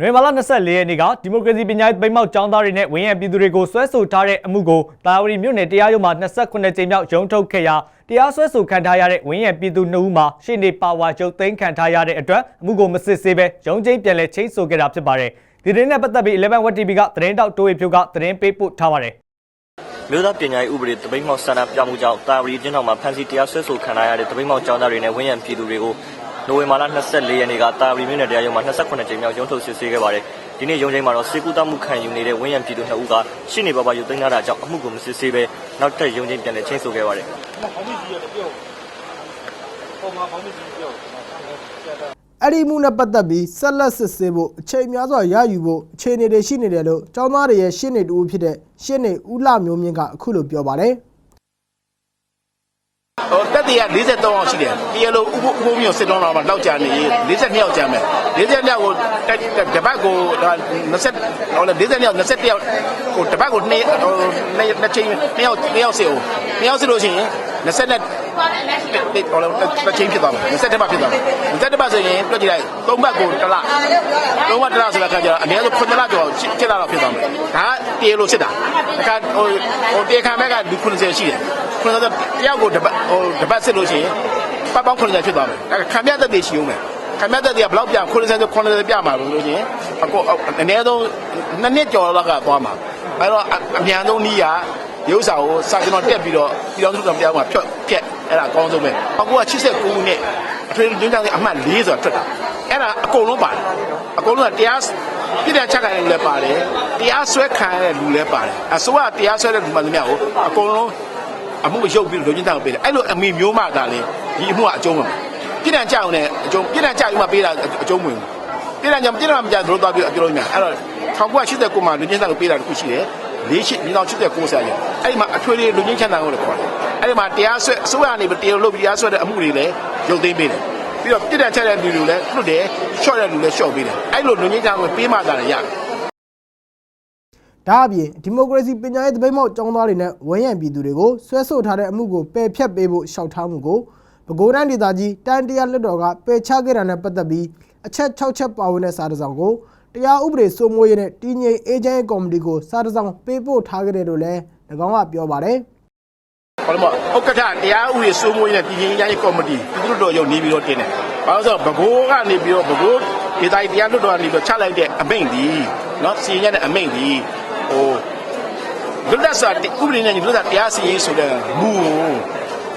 နွေမာလာ24ရက်နေ့ကဒီမိုကရေစီပညာရေးပိမောက်ကျောင်းသားတွေနဲ့ဝင်းရံပြည်သူတွေကိုဆွဲဆိုထားတဲ့အမှုကိုတာဝရီမြို့နယ်တရားရုံးမှာ28ကြိမ်မြောက်ရုံးထုတ်ခဲ့ရာတရားစွဲဆိုခံထားရတဲ့ဝင်းရံပြည်သူ2ဦးမှာရှေ့နေပါဝါချုပ်သိမ်းခံထားရတဲ့အတွက်အမှုကိုမစစ်ဆေးဘဲရုံးချင်းပြန်လည်ချိတ်ဆိုခဲ့တာဖြစ်ပါတယ်ဒီသတင်းနဲ့ပတ်သက်ပြီး11 Web TV ကသတင်းတောက်တိုးဝေဖြိုးကသတင်းပေးပို့ထားပါတယ်မြို့သားပညာရေးဥပဒေတပိတ်မောက်ဆန္ဒပြမှုကြောင့်တာဝရီကျင်းတော်မှာဖမ်းဆီးတရားစွဲဆိုခံရတဲ့တပိတ်မောက်ကျောင်းသားတွေနဲ့ဝင်းရံပြည်သူတွေကို နိုဝင်ဘာလ24ရက်နေ့ကတာဝရီမြို့နယ်တရားရုံးမှာ28ကြိမ်မြောက်ရုံးထုတ်စစ်ဆေးခဲ့ပါတယ်။ဒီနေ့ရုံးချိန်မှာတော့စေကူတမှုခံယူနေတဲ့ဝင်းရံပြည်သူ2ဦးကရှင်းနေပါပါရုပ်သိမ်းထားတာကြောင့်အမှုကိုမစစ်ဆေးဘဲနောက်ထပ်ရုံးချိန်ပြန်လည်ချင်းဆိုခဲ့ပါတယ်အဲ့ဒီမှုနဲ့ပတ်သက်ပြီးဆက်လက်စစ်ဆေးဖို့အချိန်များစွာရယူဖို့အခြေအနေတွေရှိနေတယ်လို့ကျောင်းသားတွေရဲ့ရှင်းနေတူဖြစ်တဲ့ရှင်းနေဦးလှမျိုးမြင့်ကအခုလိုပြောပါတယ် ဟိုတက်တရ43အောင်ရှိတယ်တရားလို့ဥပဥပမျိုးစစ်တောင်းတော့မှလောက်ကြနေ42ယောက်ကြမ်းမယ်42ယောက်ကိုတက်တပတ်ကို20ဟိုလေ42ယောက်21ယောက်ဟိုတပတ်ကို2ဟိုနှစ်ချိန်2ယောက်2ယောက်စစ်အောင်2ယောက်စစ်လို့ရှိရင်20နဲ့ဟိုလေတစ်ချိန်ဖြစ်သွားမယ်21ပတ်ဖြစ်သွားမယ်21ပတ်ဆိုရင်တွက်ကြည့်လိုက်3ပတ်ကိုတစ်လ3ပတ်တစ်လဆိုတဲ့အခါကျတော့အနည်းဆုံး9လကျော်7လတော့ဖြစ်သွားမယ်ဒါကတရားလို့စစ်တာအခါဟိုဟိုတရားခံဘက်ကလူ90ရှိတယ် 90တယောက်ကိုတပတ်ဟိုတပတ်စစ်လို့ရှိရင်ပတ်ပေါင်း90ဖြစ်သွားမယ်ဒါခံမြတ်သက်တည်ရှိဦးမယ်ခံမြတ်သက်တည်ကဘယ်လောက်ပြ90ဆို90ပြမှာလို့လို့ရှိရင်အကောအနည်းဆုံးနှစ်နှစ်ကျော်လောက်ကသွားမှာအဲတော့အမြန်ဆုံးနီးရရုပ်စာကိုစာကျွန်တော်တက်ပြီးတော့ပြည်တော်စုတော်ပြောင်းမှာဖြတ်ဖြတ်အဲ့ဒါအကောင်းဆုံးပဲ1989ခုနှစ်အထွေထွေတွင်းတောင်အမှတ်4ဆိုတာထွက်တာအဲ့ဒါအကုန်လုံးပါတယ်အကုန်လုံးကတရားပြည်တဲ့ချက်ခံရလူလည်းပါတယ်တရားစွဲခံရတဲ့လူလည်းပါတယ်အစိုးရတရားစွဲတဲ့လူမှလည်းများကိုအကုန်လုံး အမှုရုပ်ပြီးလူချင်းတောင်ပေးတယ်အဲ့လိုအမိမျိုးမှသာလေဒီအမှုကအကျုံးဝင်ပြည်တံကြောက်နေအကျုံးပြည်တံကြောက်ယူမှပေးတာအကျုံးဝင်ပြည်တံကြောင့်ပြည်တံမကြောက်တို့တော့ပြီးအပြောလို့များအဲ့တော့1989မှာလူချင်းတောင်ပေးတာတခုရှိတယ်လေးရှိဒီတော့89ဆရာကြီးအဲ့ဒီမှာအထွေထွေလူချင်းချမ်းသာကိုလည်းခေါ်တယ်အဲ့ဒီမှာတရားဆွဲအစိုးရနေပြီးတရားလုပ်ပြီးတရားဆွဲတဲ့အမှုတွေလည်းရုပ်သိမ်းပေးတယ်ပြီးတော့ပြည်တံချက်တဲ့လူတွေလည်းလွတ်တယ်ချော့တဲ့လူလည်းချော့ပေးတယ်အဲ့လိုလူချင်းချမ်းသာကိုပေးမှသာလည်းရတယ် ဒါအပြင်ဒီမိုကရေစီပညာရေးတပိတ်မောက်ကျောင်းသားတွေနဲ့ဝန်းရံပြည်သူတွေကိုဆွဲဆိုထားတဲ့အမှုကိုပယ်ဖျက်ပေးဖို့ရှောက်ထားမှုကိုပဲခူးတိုင်းဒေသကြီးတန်တရားလွတ်တော်ကပယ်ချခဲ့တာနဲ့ပတ်သက်ပြီးအချက်6ချက်ပါဝင်တဲ့စာတစ်စောင်ကိုတရားဥပဒေစိုးမိုးရေးနဲ့တည်ငြိမ်အေဂျင့်ကော်မတီကိုစာတစ်စောင်ပေးပို့ထားခဲ့တယ်လို့လည်း၎င်းကပြောပါတယ်ဘာလို့မဥက္ကဋ္ဌတရားဥပဒေစိုးမိုးရေးနဲ့ပြည်ကြီးရေးကော်မတီပြည်သူ့တော်ရုံနေပြီးတော့တင်တယ်။ဘာလို့ဆိုတော့ဘကိုးကနေပြီးတော့ဘကိုးဒေသကြီးတရားလွှတ်တော်ကနေပြီးတော့ချလိုက်တဲ့အမိန့်ဒီနော်စီရင်ရတဲ့အမိန့်ဒီ ဟိုလွတ်လပ်စွာဥပဒေနဲ့ညီလွတ်လပ်တရားစီရင်ဆိုတဲ့မူကို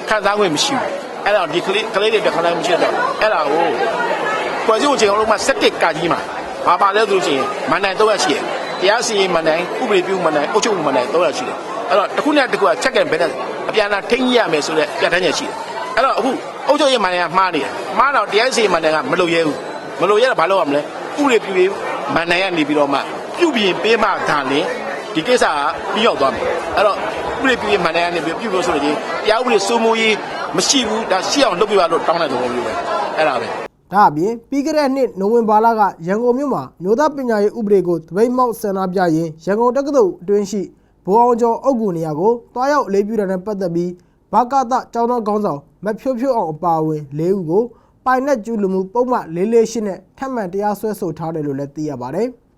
ခံစားခွင့်မရှိဘူး။အဲ့ဒါဒီကလေးကလေးတွေခံစားမရှိတော့အဲ့ဒါကိုဖွဲ့စည်းချိန်အောင်လို့မှ17ကကြီးမှာဘာပါလဲဆိုလို့ရှိရင်မန်နိုင်တော့ရရှိတယ်။တရားစီရင်မန်နိုင်ဥပဒေပြုမန်နိုင်အုပ်ချုပ်မှုမန်နိုင်တော့ရရှိတယ်။အဲ့တော့တစ်ခုနဲ့တစ်ခုက check and balance အပြန်အလှန်ထိန်းညရမယ်ဆိုတဲ့ပြဋ္ဌာန်းချက်ရှိတယ်။အဲ့တော့အခုအုပ်ချုပ်ရေးမန်နိုင်ကမှားနေတယ်။မှားတော့တရားစီရင်မန်နိုင်ကမလုပ်ရဲဘူး။မလုပ်ရဲတော့ဘာလုပ်ရမလဲ။ဥပဒေပြုရေးမန်နိုင်ကနေပြီးတော့မှပြုပြင်ပေးမှဒါလင် ဒီကိစ္စကပြီးရောက်သွားမယ်။အဲ့တော့ဥပဒေပြုရေးမန်နိုင်ကနေပြီးပြုလို့ဆိုလို့ချင်းတရားဥပဒေစိုးမိုးရေးမရှိဘူးဒါရှိအောင်လုပ်ပြပါလို့တောင်းတဲ့သဘောမျိုးပဲ။အဲ့ဒါပဲ။ဒါအပြင်ပြီးခဲ့တဲ့နှစ်နိုဝင်ဘာလကရန်ကုန်မြို့မှာမြို့သားပညာရေးဥပဒေကိုတပိတ်မောက်ဆန္ဒပြရင်ရန်ကုန်တက္ကသိုလ်အတွင်းရှိဘိုးအောင်ကျော်အုပ်ကူနေရာကိုတွားရောက်အလေးပြုတာနဲ့ပတ်သက်ပြီးဘာကတကျောင်းသားခေါင်းဆောင်မဖြိုးဖြိုးအောင်အပါအဝင်၄ဦးကိုပိုင်နဲ့ကျူးလူမှုပုံမှန်၄၄၈နဲ့ထပ်မံတရားစွဲဆိုထားတယ်လို့လည်းသိရပါတယ်။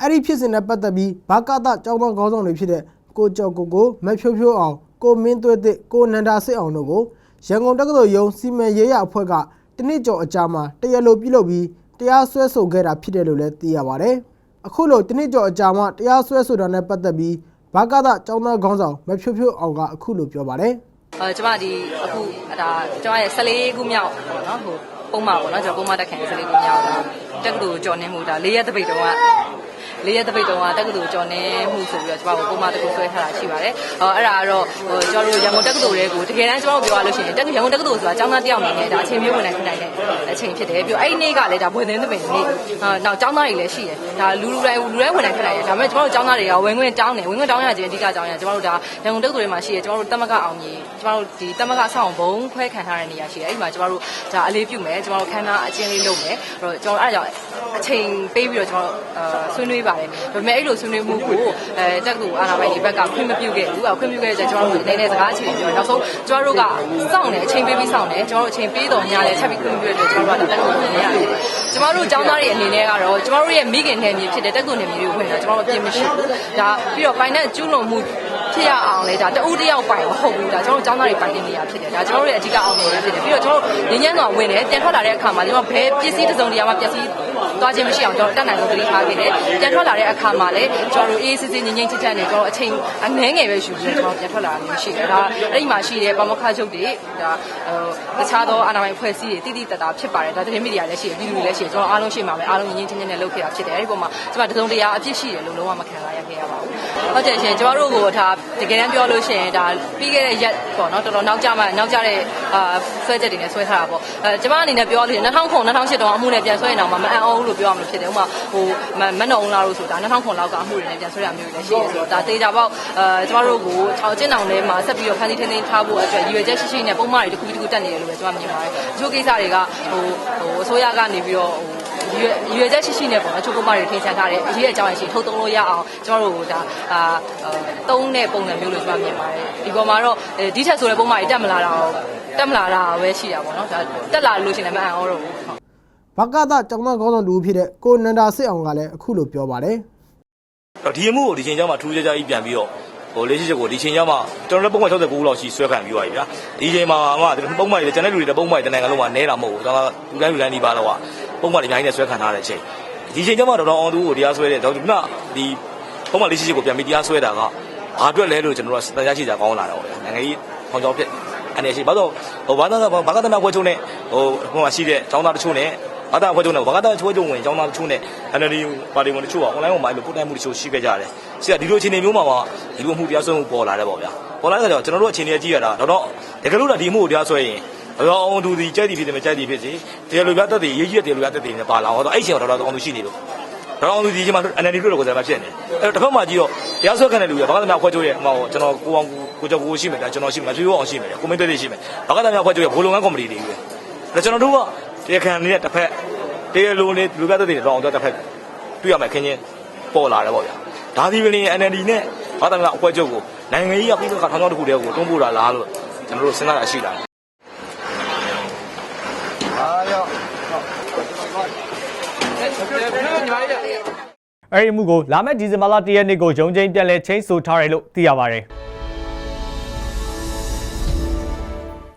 အဲ့ဒီဖြစ်စဉ်နဲ့ပတ်သက်ပြီးဘာကတကျောင်းသားခေါင်းဆောင်တွေဖြစ်တဲ့ကိုကျော်ကိုကိုမဖြိုးဖြိုးအောင်ကိုမင်းသွေးသစ်ကိုနန္ဒာစစ်အောင်တို့ကိုရန်ကုန်တက္ကသိုလ်ရုံးစီမံရေးရအဖွဲ့ကတနစ်ကျော်အကြာမှာတရားလိုပြုလုပ်ပြီးတရားစွဲဆိုခဲ့တာဖြစ်တယ်လို့လည်းသိရပါတယ်။အခုလိုတနစ်ကျော်အကြာမှာတရားစွဲဆိုတာနဲ့ပတ်သက်ပြီးဘာကသကျောင်းသားခေါင်းဆောင်မဖြိုးဖြိုးအောင်ကအခုလိုပြောပါတယ်အဲကျမဒီအခုဒါကျမရဲ့14ခုမြောက်ပေါ့နော်ဟိုပုံမှန်ပေါ့နော်ကျွန်တော်ပုံမှန်တက်ခံ14ခုမြောက်ဒါတက္ကသိုလ်ကျော်နေမှုဒါ၄ရက်တပိတ်တော့က လေးရက်တပိတ်တော့ကတက္ကသိုလ်ကျော်နေမှုဆိုပြီးတော့ကျမတို့ပုံမှန်တစ်ခုဆွဲထားတာရှိပါတယ်။အော်အဲ့ဒါကတော့ဟိုကျွန်တော်တို့ရန်ကုန်တက္ကသိုလ်တွေကိုတကယ်တမ်းကျွန်တော်တို့ပြောရလို့ရှိရင်တက္ကရန်ကုန်တက္ကသိုလ်ဆိုတာကျောင်းသားတစ်ယောက်အနေနဲ့ဒါအချိန်မျိုးဝင်နိုင်နိုင်တဲ့အချိန်ဖြစ်တယ်။ပြီးတော့အဲ့ဒီနေ့ကလည်းဒါဘွယ်သင်းသပင်နေ့အာနောက်ကျောင်းသားတွေလည်းရှိတယ်။ဒါလူလူတိုင်းလူတိုင်းဝင်နိုင်ခက်နိုင်တယ်။ဒါပေမဲ့ကျွန်တော်တို့ကျောင်းသားတွေကဝင်ခွင့်တောင်းတယ်ဝင်ခွင့်တောင်းရခြင်းအဓိကကျောင်းရကျွန်တော်တို့ဒါရန်ကုန်တက္ကသိုလ်တွေမှာရှိတယ်ကျွန်တော်တို့တမကအောင်ကြီးကျွန်တော်တို့ဒီတမကဆောင်းဘုံခွဲခံထားတဲ့နေရာရှိတယ်။အဲ့ဒီမှာကျွန်တော်တို့ဒါအလေးပြုမယ်ကျွန်တော်တို့ခန်းသားအချင်းလေးလုပ်မယ်။အဲ့တော့ကျွန်တော်အဲ့ဒါကြောင့်အချိန်ပေးပြီးတော့ကျွန်တော်အာဆွေးနွေးပါပါတယ်ဒါပေမဲ့အဲ့လိုဆွေးနွေးမှုကိုအဲတက္ကသိုလ်အာဏာပိုင်တွေဘက်ကခွင့်မပြုခဲ့ဘူးခွင့်ပြုခဲ့တဲ့ကျွန်တော်တို့အနေနဲ့စကားအခြေပြောနောက်ဆုံးကျွန်တော်တို့ကစောင့်တယ်အချိန်ပေးပြီးစောင့်တယ်ကျွန်တော်တို့အချိန်ပေးတော့ညာလဲချက်ပြီးခွင့်ပြုရတဲ့ကျွန်တော်တို့ကတက္ကသိုလ်ဝင်ရတယ်ကျွန်တော်တို့ကျောင်းသားတွေအနေနဲ့ကတော့ကျွန်တော်တို့ရဲ့မိခင်နယ်မြေဖြစ်တဲ့တက္ကသိုလ်နယ်မြေတွေဝင်တာကျွန်တော်တို့အပြစ်မရှိဘူးဒါပြီးတော့ finance ကျူးလွန်မှု ဖြစ်ရအောင်လဲဒါတဦးတယောက်ပိုင်မဟုတ်ဘူးဒါကျွန်တော်ကျောင်းသားတွေပိုင်တဲ့နေရာဖြစ်တယ်ဒါကျွန်တော်တို့ရဲ့အဓိကအောင်လို့ဖြစ်တယ်ပြီးတော့ကျွန်တော်ငင်းညံ့စွာဝင်တယ်ပြန်ထွက်လာတဲ့အခါမှာကျွန်တော်ဘယ်ပစ္စည်းတစ်စုံတစ်ရာမှပျက်စီးသွားခြင်းမရှိအောင်ကျွန်တော်တက်နိုင်လို့သတိထားခဲ့တယ်ပြန်ထွက်လာတဲ့အခါမှာလည်းကျွန်တော်တို့အေးစစ်စစ်ငင်းငင်းချစ်ချစ်နဲ့ကျွန်တော်အချိန်အနှဲငယ်ပဲယူပြီးကျွန်တော်ပြန်ထွက်လာတာမျိုးရှိတယ်ဒါအဲ့ဒီမှာရှိတဲ့ဗမခချုပ်တွေဒါဟိုတခြားသောအနာမိုင်ဖွဲ့စည်းတွေတိတိတတ်တာဖြစ်ပါတယ်ဒါသတင်းမီဒီယာလည်းရှိတယ်ပြည်သူတွေလည်းရှိတယ်ကျွန်တော်အားလုံးရှိမှာပဲအားလုံးငင်းငင်းချစ်ချစ်နဲ့လုပ်ခဲ့တာဖြစ်တယ်အဲ့ဒီပုံမှာကျွန်မတစုံတရာအပြစ်ရှိတယ်လို့လုံးဝမခံစားရခဲ့ရပါဘူးဟုတ်တယ်ရှင်ကျွန်တော်တို့ကိုဒါတကယ်တမ်းပြောလို့ရှိရင်ဒါပြီးခဲ့တဲ့ရက်ပေါ့နော်တော်တော်နောက်ကျမှနောက်ကျတဲ့အာဆွဲချက်တွေနဲ့ဆွဲထားတာပေါ့အဲကျွန်မအနေနဲ့ပြောလို့ရှိရင်2009 2008တောင်အမှုနဲ့ပြန်ဆွဲရင်တော့မအံ့ဩဘူးလို့ပြောရမှာဖြစ်တယ်ဥပမာဟိုမနှုံလာလို့ဆိုတာ2009လောက်ကအမှုတွေနဲ့ပြန်ဆွဲရမျိုးတွေလည်းရှိတယ်ဆိုတော့ဒါတေးကြပေါက်အဲကျွန်တော်တို့ကိုထောင်ကျင်းတောင်ထဲမှာဆက်ပြီးတော့ဖန်တီးထင်းထင်းထားဖို့အတွက်ရည်ရွယ်ချက်ရှိရှိနဲ့ပုံမှန်တွေတစ်ခုတစ်ခုတက်နေတယ်လို့ပဲကျွန်မမြင်ပါတယ်ဒီလိုကိစ္စတွေကဟိုဟိုအစိုးရကနေပြီးတော့ဟို ရွယ်ရွယ်ချက်ရှိရှိနဲ့ပေါ့နော်ချိုးပုံမတွေထင်ချန်ထားတယ်အရေးအကြောင်းရှိထုတ်သုံးလို့ရအောင်ကျွန်တော်တို့ဒါအာတုံးတဲ့ပုံစံမျိုးလို့ကျွန်တော်မြင်ပါတယ်ဒီပေါ်မှာတော့ဒီထက်ဆိုတဲ့ပုံမှန်တွေတက်မလာတာတက်မလာတာပဲရှိတာပေါ့နော်ဒါတက်လာလို့ရှိရင်လည်းမအံ့ဩတော့ဘူးဘကသကျောင်းသားခေါင်းဆောင်တူဖြစ်တဲ့ကိုနန္ဒာစစ်အောင်ကလည်းအခုလိုပြောပါတယ်တော့ဒီအမှုကိုဒီချိန်ကျမှထူးခြားခြားကြီးပြန်ပြီးတော့ဟိုလေးရှိချက်ကိုဒီချိန်ကျမှကျွန်တော်တို့ပုံမှန်69လောက်ရှိဆွဲခံပြီးသွားပြီဗျာဒီချိန်မှာမှဒီပုံမှန်တွေကျန်တဲ့လူတွေပုံမှန်တနိုင်ငံလုံးမှာနဲတာမဟုတ်ဘူးကျွန်တော်လူတိုင်းလူတိုင်းဒီပါတော့က ပုံမှန်တွေအများကြီးနဲ့ဆွဲခံထားတဲ့အချိန်ဒီချိန်ကျမှတော်တော်အောင်သူကိုတရားဆွဲတဲ့တော့ဒီကဒီပုံမှန်လေးရှိချက်ကိုပြန်ပြီးတရားဆွဲတာကဘာအတွက်လဲလို့ကျွန်တော်တို့တရားရှိကြကောင်းလာတော့ဗျာနိုင်ငံကြီးဟောင်းကြောင်းဖြစ်အနေရှိဘာလို့ဟိုဘာသာဘာသာတနာခွဲချုံနဲ့ဟိုဟိုမှာရှိတဲ့ចောင်းသားတချို့နဲ့ဘာသာခွဲချုံနဲ့ဘာသာခွဲချုံဝင်ចောင်းသားတချို့နဲ့ NLD ပါတီဝင်တချို့က online ပေါ်မှာအဲ့လိုပို့တိုင်းမှုတချို့ရှိခဲ့ကြတယ်။ဆရာဒီလိုအခြေအနေမျိုးမှာမှဒီလိုမှုတရားစွဲမှုပေါ်လာတယ်ပေါ့ဗျာ။ပေါ်လာတဲ့အခါကျတော့ကျွန်တော်တို့အခြေအနေကြည့်ရတာတော့တော့တကယ်လို့ဒါဒီမှုကိုတရားစွဲရင် တော့အောင်သူဒီကြိုက်ဒီဖြစ်တယ်မကြိုက်ဒီဖြစ်စီတရားလိုပြတ်တဲ့ရေးကြီးတဲ့တရားလိုပြတ်တဲ့နဲ့ပါလာတော့အဲ့ချိန်တော့တော့အောင်သူရှိနေလို့တော့အောင်သူဒီချိန်မှာ NLD တို့တော့ကိုယ်စားမဖြစ်နေ။အဲ့တော့တစ်ဖက်မှာကြည့်တော့တရားစွဲခံတဲ့လူကဘာသာများခွဲချိုးရဲ့ဟိုကျွန်တော်ကိုအောင်ကိုကြောကိုရှိမယ်ဒါကျွန်တော်ရှိမယ်ကျွေးအောင်ရှိမယ်ကိုမင်းတွေရှိမယ်ဘာသာများခွဲချိုးရဲ့ဘိုးလုံငန်းကော်မတီတွေပဲ။ဒါကျွန်တော်တို့ကတရားခံနေတဲ့တစ်ဖက်တရားလိုနဲ့လူပြတ်တဲ့တော့အောင်တော့တစ်ဖက်တွေ့ရမယ်ခင်းချင်းပေါ်လာတယ်ပေါ့ဗျာဒါဒီပင် NLD နဲ့ဘာသာများအဖွဲ့ချုပ်ကိုနိုင်ငံရေးအပိကထောင်ချောင်းတစ်ခုတည်းကိုတွန်းပို့တာလားလို့ကျွန်တော်တို့စဉ်းစားတာရှိတာ အဲ့ဒီအမှုကိုလာမယ့်ဒီဇင်ဘာလ၁ရက်နေ့ကိုရုံးချင်းပြန်လည်ချင်းဆိုထားတယ်လို့သိရပါတယ်။